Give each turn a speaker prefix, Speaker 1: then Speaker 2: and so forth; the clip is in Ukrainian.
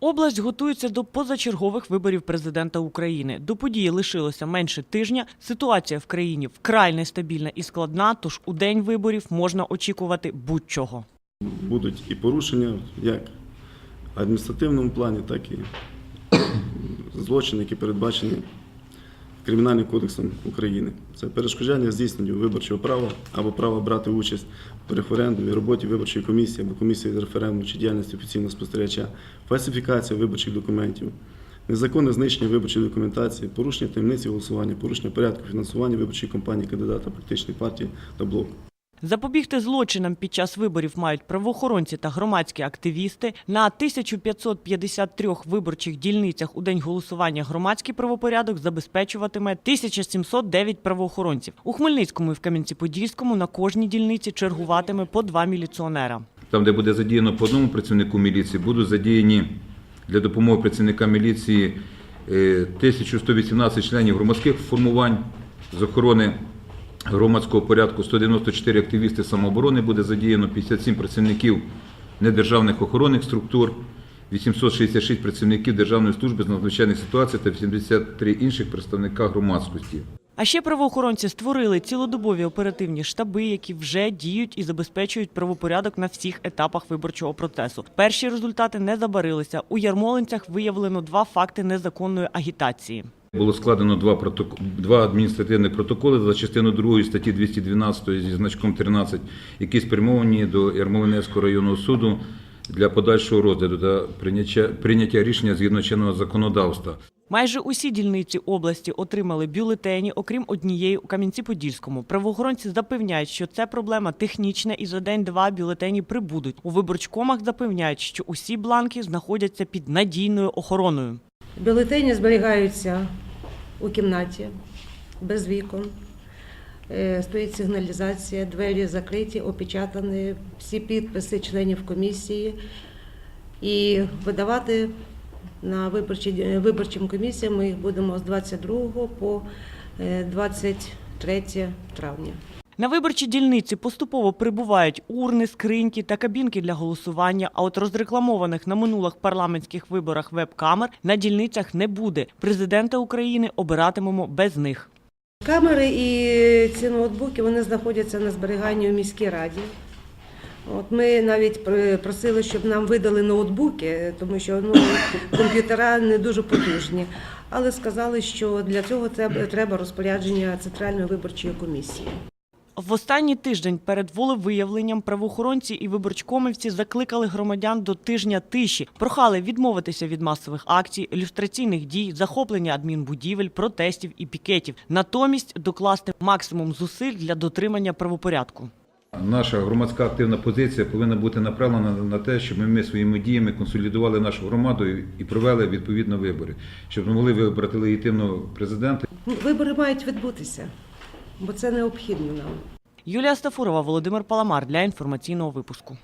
Speaker 1: Область готується до позачергових виборів президента України. До події лишилося менше тижня. Ситуація в країні вкрай нестабільна і складна. Тож у день виборів можна очікувати будь-чого.
Speaker 2: будуть і порушення як в адміністративному плані, так і злочини, які передбачені Кримінальним кодексом України. Це перешкоджання здійсненню виборчого права або права брати участь в референдумі, роботі виборчої комісії або комісії з референдуму чи діяльності офіційного спостерігача, фальсифікація виборчих документів, незаконне знищення виборчої документації, порушення таємниці голосування, порушення порядку фінансування виборчої кампанії кандидата політичної партії та блоку.
Speaker 1: Запобігти злочинам під час виборів мають правоохоронці та громадські активісти. На 1553 виборчих дільницях у день голосування громадський правопорядок забезпечуватиме 1709 правоохоронців. У Хмельницькому і в Кам'янці-Подільському на кожній дільниці чергуватиме по два міліціонера.
Speaker 3: Там, де буде задіяно по одному працівнику міліції, будуть задіяні для допомоги працівникам міліції е, 1118 членів громадських формувань з охорони громадського порядку, 194 активісти самооборони буде задіяно, 57 працівників недержавних охоронних структур, 866 працівників Державної служби з надзвичайних ситуацій та 83 інших представника громадськості.
Speaker 1: А ще правоохоронці створили цілодобові оперативні штаби, які вже діють і забезпечують правопорядок на всіх етапах виборчого процесу. Перші результати не забарилися. У Ярмолинцях виявлено два факти незаконної агітації.
Speaker 3: Було складено два, проток... два адміністративних протоколи за частину 2 статті 212 зі значком 13, які спрямовані до Ярмолинецького районного суду для подальшого розгляду та прийняття, прийняття рішення згідно чинного законодавства.
Speaker 1: Майже усі дільниці області отримали бюлетені, окрім однієї у Кам'янці-Подільському. Правоохоронці запевняють, що це проблема технічна, і за день-два бюлетені прибудуть. У виборчкомах запевняють, що усі бланки знаходяться під надійною охороною.
Speaker 4: Бюлетені зберігаються у кімнаті без вікон. Е, Стоїть сигналізація, двері закриті, опечатані, всі підписи членів комісії. І видавати на виборчі, виборчим комісіям ми їх будемо з 22 по е, 23 травня.
Speaker 1: На виборчі дільниці поступово прибувають урни, скриньки та кабінки для голосування. А от розрекламованих на минулих парламентських виборах веб-камер на дільницях не буде. Президента України обиратимемо без них.
Speaker 4: Камери і ці ноутбуки вони знаходяться на зберіганні у міській раді. От ми навіть просили, щоб нам видали ноутбуки, тому що ну, комп'ютера не дуже потужні. Але сказали, що для цього треба- розпорядження Центральної виборчої комісії.
Speaker 1: В останній тиждень перед волевиявленням правоохоронці і виборчкомівці закликали громадян до тижня тиші, прохали відмовитися від масових акцій, ілюстраційних дій, захоплення адмінбудівель, протестів і пікетів. Натомість докласти максимум зусиль для дотримання правопорядку.
Speaker 3: Наша громадська активна позиція повинна бути направлена на те, щоб ми своїми діями консолідували нашу громаду і- провели відповідно вибори, щоб ми могли вибрати легітимного президента.
Speaker 4: Вибори мають відбутися, бо це необхідно нам.
Speaker 1: Юлія Стафурова, Володимир Паламар для інформаційного випуску.